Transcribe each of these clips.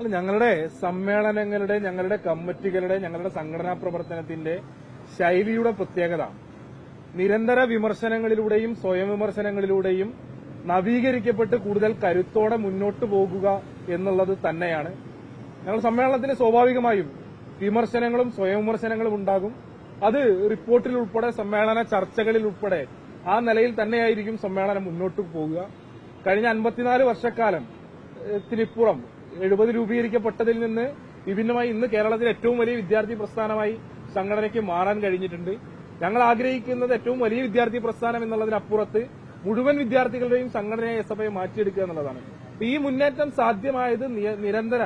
അല്ല ഞങ്ങളുടെ സമ്മേളനങ്ങളുടെ ഞങ്ങളുടെ കമ്മിറ്റികളുടെ ഞങ്ങളുടെ സംഘടനാ പ്രവർത്തനത്തിന്റെ ശൈലിയുടെ പ്രത്യേകത. നിരന്തര വിമർശനങ്ങളിലൂടെയും സ്വയം വിമർശനങ്ങളിലൂടെയും നവീകരിക്കപ്പെട്ട് കൂടുതൽ കരുത്തോടെ മുന്നോട്ട് പോകുക എന്നുള്ളത് തന്നെയാണ്. ഞങ്ങൾ സമ്മേളനത്തിന് സ്വാഭാവികമായും വിമർശനങ്ങളും സ്വയം വിമർശനങ്ങളും ഉണ്ടാകും. അത് റിപ്പോർട്ടിൽ ഉൾപ്പെടെ സമ്മേളന ചർച്ചകളിൽ ഉൾപ്പെടെ ആ നിലയിൽ തന്നെയായിരിക്കും സമ്മേളനം മുന്നോട്ട് പോകുക കഴിഞ്ഞ അൻപത്തിനാല് വർഷക്കാലം ത്തിനിപ്പുറം എഴുപത് രൂപീകരിക്കപ്പെട്ടതിൽ നിന്ന് വിഭിന്നമായി ഇന്ന് കേരളത്തിൽ ഏറ്റവും വലിയ വിദ്യാർത്ഥി പ്രസ്ഥാനമായി സംഘടനയ്ക്ക് മാറാൻ കഴിഞ്ഞിട്ടുണ്ട്. ഞങ്ങൾ ആഗ്രഹിക്കുന്നത് ഏറ്റവും വലിയ വിദ്യാർത്ഥി പ്രസ്ഥാനം എന്നുള്ളതിനപ്പുറത്ത് മുഴുവൻ വിദ്യാർത്ഥികളുടെയും സംഘടനയെ എസ് എഫ് ഐ മാറ്റിയെടുക്കുക എന്നുള്ളതാണ്. ഈ മുന്നേറ്റം സാധ്യമായത് നിരന്തര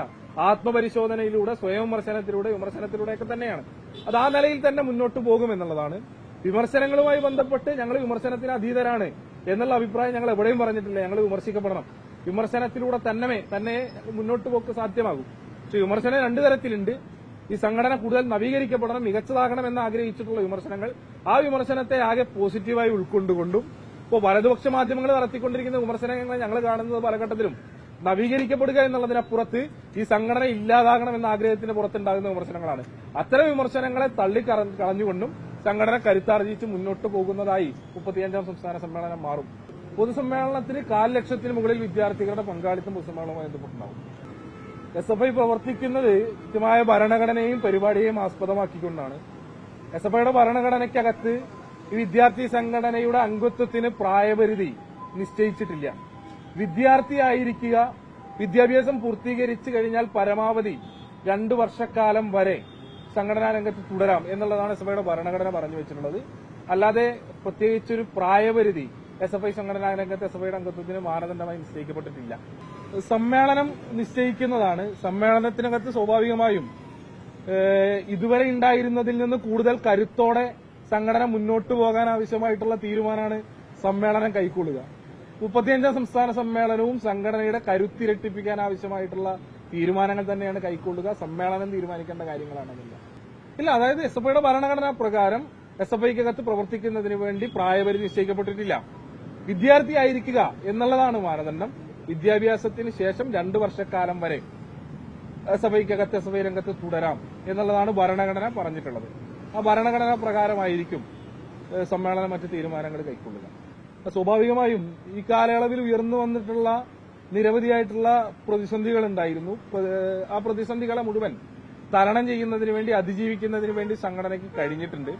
ആത്മപരിശോധനയിലൂടെ സ്വയം വിമർശനത്തിലൂടെ വിമർശനത്തിലൂടെയൊക്കെ തന്നെയാണ്. അത് ആ നിലയിൽ തന്നെ മുന്നോട്ട് പോകും എന്നുള്ളതാണ്. വിമർശനങ്ങളുമായി ബന്ധപ്പെട്ട് ഞങ്ങൾ വിമർശനത്തിന് അതീതരാണ് എന്നുള്ള അഭിപ്രായം ഞങ്ങൾ എവിടെയും പറഞ്ഞിട്ടില്ല. ഞങ്ങൾ വിമർശിക്കപ്പെടണം. വിമർശനത്തിലൂടെ തന്നെ തന്നെ മുന്നോട്ട് പോക്ക് സാധ്യമാകും. പക്ഷെ വിമർശനം രണ്ടു തരത്തിലുണ്ട്. ഈ സംഘടന കൂടുതൽ നവീകരിക്കപ്പെടണം മികച്ചതാകണം എന്ന് ആഗ്രഹിച്ചിട്ടുള്ള വിമർശനങ്ങൾ. ആ വിമർശനത്തെ ആകെ പോസിറ്റീവായി ഉൾക്കൊണ്ടുകൊണ്ടും ഇപ്പോൾ വലതുപക്ഷ മാധ്യമങ്ങൾ നടത്തിക്കൊണ്ടിരിക്കുന്ന വിമർശനങ്ങൾ ഞങ്ങൾ കാണുന്നത് പല ഘട്ടത്തിലും നവീകരിക്കപ്പെടുക എന്നുള്ളതിനപ്പുറത്ത് ഈ സംഘടന ഇല്ലാതാകണം എന്ന ആഗ്രഹത്തിന് പുറത്തുണ്ടാകുന്ന വിമർശനങ്ങളാണ്. അത്തരം വിമർശനങ്ങളെ തള്ളിക്കറ- കളഞ്ഞുകൊണ്ടും സംഘടന കരുത്താർജിച്ച് മുന്നോട്ട് പോകുന്നതായി മുപ്പത്തിയഞ്ചാം സംസ്ഥാന സമ്മേളനം മാറും. പൊതുസമ്മേളനത്തിന് കാൽ ലക്ഷത്തിന് മുകളിൽ വിദ്യാർത്ഥികളുടെ പങ്കാളിത്തം പൊതുസമ്മേളനവുമായി ബന്ധപ്പെട്ടുണ്ടാവും എസ് എഫ് ഐ പ്രവർത്തിക്കുന്നത് കൃത്യമായ ഭരണഘടനയും പരിപാടിയെയും ആസ്പദമാക്കിക്കൊണ്ടാണ്. എസ് എഫ് ഐയുടെ ഭരണഘടനയ്ക്കകത്ത് ഈ വിദ്യാർത്ഥി സംഘടനയുടെ അംഗത്വത്തിന് പ്രായപരിധി നിശ്ചയിച്ചിട്ടില്ല. വിദ്യാർത്ഥിയായിരിക്കുക വിദ്യാഭ്യാസം പൂർത്തീകരിച്ചു കഴിഞ്ഞാൽ പരമാവധി രണ്ടു വർഷക്കാലം വരെ സംഘടനാ രംഗത്ത് തുടരാം എന്നുള്ളതാണ് എസ് എഫ് ഐയുടെ ഭരണഘടന പറഞ്ഞു വെച്ചിട്ടുള്ളത്. അല്ലാതെ പ്രത്യേകിച്ചൊരു പ്രായപരിധി എസ് എഫ് ഐ സംഘടനാ രംഗത്ത് എസ് എഫ് ഐയുടെ അംഗത്വത്തിന് മാനദണ്ഡമായി നിശ്ചയിക്കപ്പെട്ടിട്ടില്ല. സമ്മേളനം നിശ്ചയിക്കുന്നതാണ്. സമ്മേളനത്തിനകത്ത് സ്വാഭാവികമായും ഇതുവരെ ഉണ്ടായിരുന്നതിൽ നിന്ന് കൂടുതൽ കരുത്തോടെ സംഘടന മുന്നോട്ട് പോകാൻ ആവശ്യമായിട്ടുള്ള തീരുമാനമാണ് സമ്മേളനം കൈക്കൊള്ളുക. മുപ്പത്തിയഞ്ചാം സംസ്ഥാന സമ്മേളനവും സംഘടനയുടെ കരുത്തിരട്ടിപ്പിക്കാൻ ആവശ്യമായിട്ടുള്ള തീരുമാനങ്ങൾ തന്നെയാണ് കൈക്കൊള്ളുക. സമ്മേളനം തീരുമാനിക്കേണ്ട കാര്യങ്ങളാണെന്നില്ല ഇല്ല അതായത് എസ് എഫ് ഐയുടെ ഭരണഘടനാ പ്രകാരം എസ് എഫ് ഐക്കകത്ത് പ്രവർത്തിക്കുന്നതിന് വേണ്ടി പ്രായപരിധി നിശ്ചയിക്കപ്പെട്ടിട്ടില്ല. വിദ്യാർത്ഥിയായിരിക്കുക എന്നുള്ളതാണ് മാനദണ്ഡം. വിദ്യാഭ്യാസത്തിന് ശേഷം രണ്ടു വർഷക്കാലം വരെ സഭയ്ക്കകത്ത് ഐ രംഗത്ത് തുടരാം എന്നുള്ളതാണ് ഭരണഘടന പറഞ്ഞിട്ടുള്ളത്. ആ ഭരണഘടന പ്രകാരമായിരിക്കും സമ്മേളനം മറ്റ് തീരുമാനങ്ങൾ കൈക്കൊള്ളുക. സ്വാഭാവികമായും ഈ കാലയളവിൽ ഉയർന്നു വന്നിട്ടുള്ള നിരവധിയായിട്ടുള്ള പ്രതിസന്ധികൾ ഉണ്ടായിരുന്നു ആ പ്രതിസന്ധികളെ മുഴുവൻ തരണം ചെയ്യുന്നതിന് വേണ്ടി അതിജീവിക്കുന്നതിന് വേണ്ടി സംഘടനയ്ക്ക് കഴിഞ്ഞിട്ടുണ്ട്.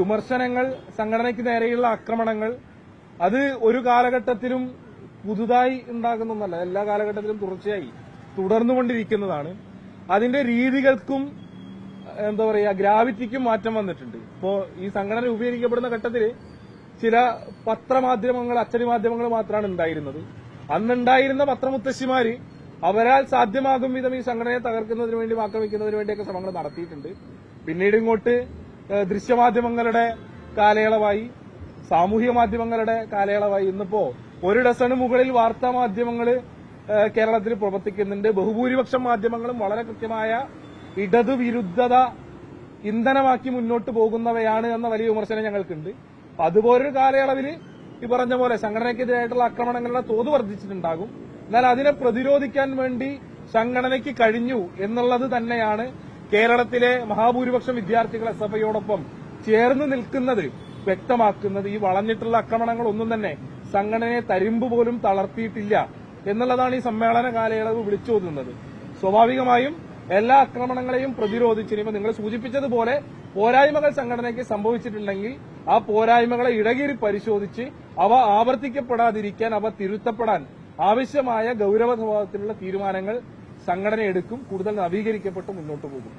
വിമർശനങ്ങൾ സംഘടനയ്ക്ക് നേരെയുള്ള ആക്രമണങ്ങൾ അത് ഒരു കാലഘട്ടത്തിലും പുതുതായി ഉണ്ടാകുന്ന ഒന്നല്ല. എല്ലാ കാലഘട്ടത്തിലും തുടർച്ചയായി തുടർന്നുകൊണ്ടിരിക്കുന്നതാണ്. അതിന്റെ രീതികൾക്കും എന്താ പറയുക ഗ്രാവിറ്റിക്കും മാറ്റം വന്നിട്ടുണ്ട്. ഇപ്പോ ഈ സംഘടന രൂപീകരിക്കപ്പെടുന്ന ഘട്ടത്തിൽ ചില പത്രമാധ്യമങ്ങൾ അച്ചടി മാധ്യമങ്ങൾ മാത്രമാണ് ഉണ്ടായിരുന്നത്. അന്നുണ്ടായിരുന്ന പത്രമുത്തശ്ശിമാര് അവരാൽ സാധ്യമാകും വിധം ഈ സംഘടനയെ തകർക്കുന്നതിന് വേണ്ടി ആക്രമിക്കുന്നതിന് വേണ്ടിയൊക്കെ ശ്രമങ്ങൾ നടത്തിയിട്ടുണ്ട്. പിന്നീട് ഇങ്ങോട്ട് ദൃശ്യമാധ്യമങ്ങളുടെ കാലയളവായി സാമൂഹിക മാധ്യമങ്ങളുടെ കാലയളവായി ഇന്നിപ്പോ ഒരു ഡസന് മുകളിൽ വാർത്താ മാധ്യമങ്ങൾ കേരളത്തിൽ പ്രവർത്തിക്കുന്നുണ്ട്. ബഹുഭൂരിപക്ഷം മാധ്യമങ്ങളും വളരെ കൃത്യമായ ഇടതുവിരുദ്ധത ഇന്ധനമാക്കി മുന്നോട്ട് പോകുന്നവയാണ് എന്ന വലിയ വിമർശനം ഞങ്ങൾക്കുണ്ട്. അതുപോലൊരു കാലയളവിൽ ഈ പറഞ്ഞ പോലെ സംഘടനയ്ക്കെതിരായിട്ടുള്ള ആക്രമണങ്ങളുടെ തോത് വർദ്ധിച്ചിട്ടുണ്ടാകും. എന്നാൽ അതിനെ പ്രതിരോധിക്കാൻ വേണ്ടി സംഘടനയ്ക്ക് കഴിഞ്ഞു എന്നുള്ളത് തന്നെയാണ് കേരളത്തിലെ മഹാഭൂരിപക്ഷം എഫ് ഐയോടൊപ്പം ചേർന്ന് നിൽക്കുന്നത്. വ്യക്തമാക്കുന്നത് ഈ വളഞ്ഞിട്ടുള്ള ആക്രമണങ്ങൾ ഒന്നും തന്നെ സംഘടനയെ തരിമ്പ് പോലും തളർത്തിയിട്ടില്ല എന്നുള്ളതാണ് ഈ സമ്മേളന കാലയളവ് വിളിച്ചോതുന്നത് സ്വാഭാവികമായും എല്ലാ ആക്രമണങ്ങളെയും പ്രതിരോധിച്ച് ഇനിയിപ്പോ നിങ്ങൾ സൂചിപ്പിച്ചതുപോലെ പോരായ്മകൾ സംഘടനയ്ക്ക് സംഭവിച്ചിട്ടുണ്ടെങ്കിൽ ആ പോരായ്മകളെ ഇടകീറി പരിശോധിച്ച് അവ ആവർത്തിക്കപ്പെടാതിരിക്കാൻ അവ തിരുത്തപ്പെടാൻ ആവശ്യമായ ഗൌരവ സ്വഭാവത്തിലുള്ള തീരുമാനങ്ങൾ സംഘടന എടുക്കും കൂടുതൽ നവീകരിക്കപ്പെട്ട് മുന്നോട്ട് പോകും.